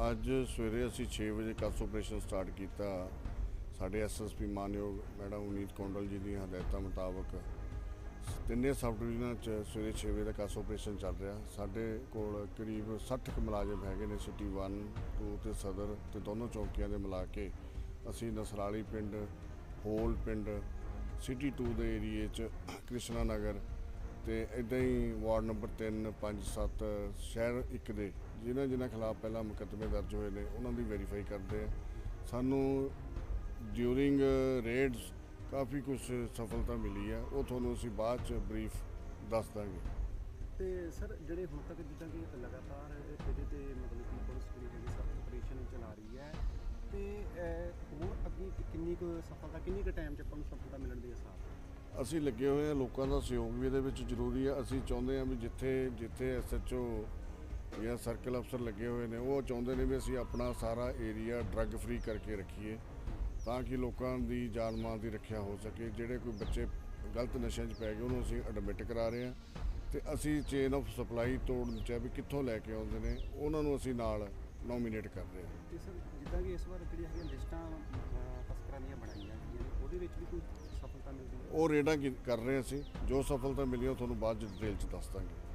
ਅੱਜ ਸਵੇਰੇ ਅਸੀਂ 6 ਵਜੇ ਕੱਸ ਆਪਰੇਸ਼ਨ ਸਟਾਰਟ ਕੀਤਾ। ਸਾਡੇ ਐਸਐਸਪੀ ਮਾਨਯੋਗ ਮੈਡਮ ਉਨੀਤ ਕੌਂਡਲ ਜੀ ਦੀਆਂ ਹਦਾਇਤਾਂ ਮੁਤਾਬਕ ਤਿੰਨੇ ਸਬ ਡਿਵੀਜ਼ਨਾਂ 'ਚ ਸਵੇਰੇ 6 ਵਜੇ ਦਾ ਕੱਸ ਆਪਰੇਸ਼ਨ ਚੱਲ ਰਿਹਾ। ਸਾਡੇ ਕੋਲ ਕਰੀਬ 60 ਕੁ ਮੁਲਾਜ਼ਮ ਹੈਗੇ ਨੇ ਸਿਟੀ 1 2 ਤੇ ਸਦਰ ਤੇ ਦੋਨੋਂ ਚੌਕੀਆਂ ਦੇ ਮਿਲਾ ਕੇ ਅਸੀਂ ਨਸਰਾਲੀ ਪਿੰਡ, ਹੋਲ ਪਿੰਡ ਸਿਟੀ 2 ਦੇ ਏਰੀਏ 'ਚ ਕ੍ਰਿਸ਼ਨਾ ਨਗਰ ਤੇ ਇਦਾਂ ਹੀ ਵਾਰਡ ਨੰਬਰ 3 5 7 ਸ਼ਹਿਰ ਇੱਕ ਦੇ ਜਿਨ੍ਹਾਂ ਜਿਨ੍ਹਾਂ ਖਿਲਾਫ ਪਹਿਲਾਂ ਮੁਕੱਦਮੇ ਦਰਜ ਹੋਏ ਨੇ ਉਹਨਾਂ ਦੀ ਵੈਰੀਫਾਈ ਕਰਦੇ ਆ। ਸਾਨੂੰ ਡਿਊਰਿੰਗ ਰੇਡਸ ਕਾਫੀ ਕੁਝ ਸਫਲਤਾ ਮਿਲੀ ਹੈ ਉਹ ਤੁਹਾਨੂੰ ਅਸੀਂ ਬਾਅਦ ਚ ਬਰੀਫ ਦੱਸ ਦਾਂਗੇ। ਤੇ ਸਰ ਜਿਹੜੇ ਹੁਣ ਤੱਕ ਜਿੱਦਾਂ ਕਿ ਲਗਾਤਾਰ ਇਹਦੇ ਤੇ ਮਤਲਬ ਕਿ ਪੁਲਿਸ ਜਿਹੜੀ ਸਖਤ ਆਪਰੇਸ਼ਨ ਚਲਾ ਰਹੀ ਹੈ ਤੇ ਅਹ, ਹੋਰ ਅੱਗੇ ਕਿੰਨੀ ਕੁ ਸਫਲਤਾ ਕਿੰਨੀ ਕੁ ਟਾਈਮ ਚ ਆਪਾਂ ਨੂੰ ਸਫਲਤਾ ਮਿਲਣ ਦੀ ਅਸੀਂ ਲੱਗੇ ਹੋਏ ਹਾਂ, ਲੋਕਾਂ ਦਾ ਸਹਿਯੋਗ ਵੀ ਇਹਦੇ ਵਿੱਚ ਜ਼ਰੂਰੀ ਹੈ। ਅਸੀਂ ਚਾਹੁੰਦੇ ਹਾਂ ਵੀ ਜਿੱਥੇ ਜਿੱਥੇ ਐਸਐਚਓ ਜਾਂ ਸਰਕਲ ਅਫਸਰ ਲੱਗੇ ਹੋਏ ਨੇ, ਉਹ ਚਾਹੁੰਦੇ ਨੇ ਵੀ ਅਸੀਂ ਆਪਣਾ ਸਾਰਾ ਏਰੀਆ ਡਰੱਗ ਫ੍ਰੀ ਕਰਕੇ ਰੱਖੀਏ, ਤਾਂ ਕਿ ਲੋਕਾਂ ਦੀ ਜਾਨ ਮਾਲ ਦੀ ਰੱਖਿਆ ਹੋ ਸਕੇ। ਜਿਹੜੇ ਕੋਈ ਬੱਚੇ ਗਲਤ ਨਸ਼ਿਆਂ 'ਚ ਪੈ ਗਏ, ਉਹਨੂੰ ਅਸੀਂ ਐਡਮਿਟ ਕਰਾ ਰਹੇ ਹਾਂ ਤੇ ਅਸੀਂ ਚੇਨ ਆਫ ਸਪਲਾਈ ਤੋੜਨ ਚ ਵੀ ਕਿੱਥੋਂ ਲੈ ਕੇ ਆਉਂਦੇ ਨੇ, ਉਹਨਾਂ ਨੂੰ ਅਸੀਂ ਨਾਲ ਨੋਮੀਨੇਟ ਕਰ ਰਹੇ ਹਾਂ। ਤੇ ਸਰ ਜਿੱਦਾਂ ਕਿ ਇਸ ਵਾਰ ਜਿਹੜੀ ਹੈਗੀਆਂ ਲਿਸਟਾਂ ਅਹ, ਤਸਕਰਾਂ ਦੀਆਂ ਬਣਾਈਆਂ ਗਈਆਂ ਨੇ ਉਹਦੇ ਵਿੱਚ ਵੀ ਕੋਈ ਸਫਲਤਾ ਮਿਲਦੀ ਹੈ ਉਹ ਰੇਡਾਂ ਕੀ- ਕਰ ਰਹੇ ਹਾਂ ਅਸੀਂ, ਜੋ ਸਫਲਤਾ ਮਿਲੀ ਉਹ ਤੁਹਾਨੂੰ ਬਾਅਦ ਚ ਡਿਟੇਲ ਚ ਦੱਸ ਦਾਂਗੇ।